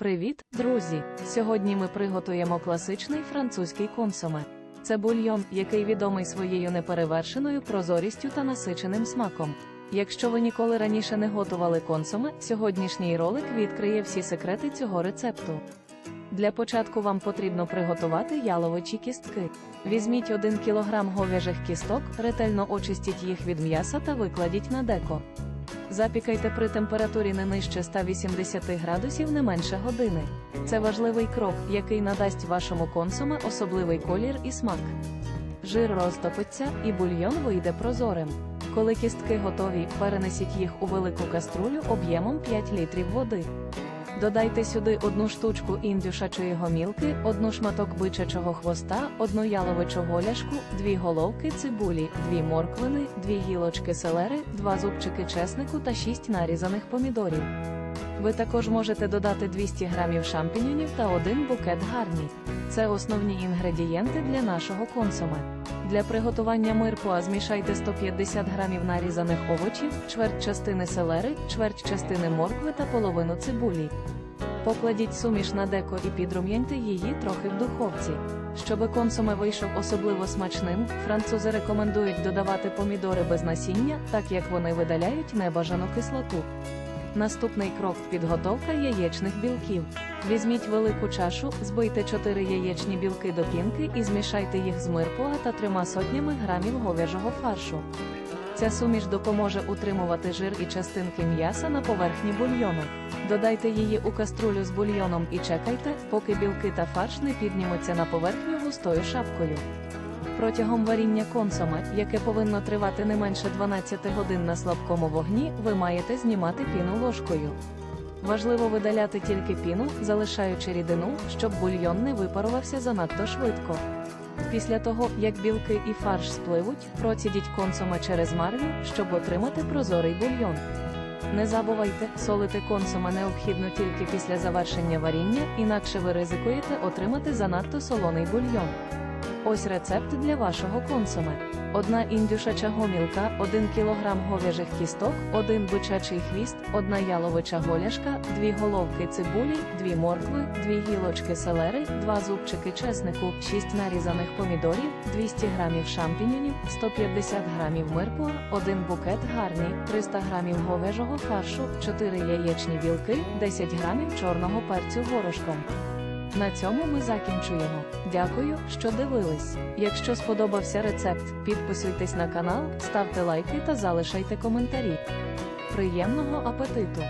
Привіт, друзі! Сьогодні ми приготуємо класичний французький консоме. Це бульйон, який відомий своєю неперевершеною прозорістю та насиченим смаком. Якщо ви ніколи раніше не готували консоме, сьогоднішній ролик відкриє всі секрети цього рецепту. Для початку вам потрібно приготувати яловичі кістки. Візьміть 1 кг говяжих кісток, ретельно очистіть їх від м'яса та викладіть на деко. Запікайте при температурі не нижче 180 градусів не менше години. Це важливий крок, який надасть вашому консуме особливий колір і смак. Жир розтопиться і бульйон вийде прозорим. Коли кістки готові, перенесіть їх у велику каструлю об'ємом 5 літрів води. Додайте сюди одну штучку індюшачої гомілки, одну шматок бичачого хвоста, одну яловичу голяшку, дві головки цибулі, дві морквини, дві гілочки селери, два зубчики чеснику та шість нарізаних помідорів. Ви також можете додати 200 грамів шампіньонів та один букет гарні. Це основні інгредієнти для нашого консоме. Для приготування мирпуа змішайте 150 грамів нарізаних овочів, чверть частини селери, чверть частини моркви та половину цибулі. Покладіть суміш на деко і підрум'яньте її трохи в духовці. Щоби консоме вийшов особливо смачним, французи рекомендують додавати помідори без насіння, так як вони видаляють небажану кислоту. Наступний крок підготовка яєчних білків. Візьміть велику чашу, збийте 4 яєчні білки до пінки і змішайте їх з мирпуа та трьома сотнями грамів говяжого фаршу. Ця суміш допоможе утримувати жир і частинки м'яса на поверхні бульйону. Додайте її у каструлю з бульйоном і чекайте, поки білки та фарш не піднімуться на поверхню густою шапкою. Протягом варіння консоме, яке повинно тривати не менше 12 годин на слабкому вогні, ви маєте знімати піну ложкою. Важливо видаляти тільки піну, залишаючи рідину, щоб бульйон не випарувався занадто швидко. Після того, як білки і фарш спливуть, процідіть консоме через марлю, щоб отримати прозорий бульйон. Не забувайте, солити консоме необхідно тільки після завершення варіння, інакше ви ризикуєте отримати занадто солоний бульйон. Ось рецепт для вашого консоме. Одна індюшача гомілка, 1 кг говяжих кісток, 1 бичачий хвіст, 1 яловича голяшка, 2 головки цибулі, 2 моркви, 2 гілочки селери, 2 зубчики чеснику, 6 нарізаних помідорів, 200 г шампіньонів, 150 г мирпуа, 1 букет гарні, 300 г говяжого фаршу, 4 яєчні білки, 10 г чорного перцю горошком. На цьому ми закінчуємо. Дякую, що дивились. Якщо сподобався рецепт, підписуйтесь на канал, ставте лайки та залишайте коментарі. Приємного апетиту!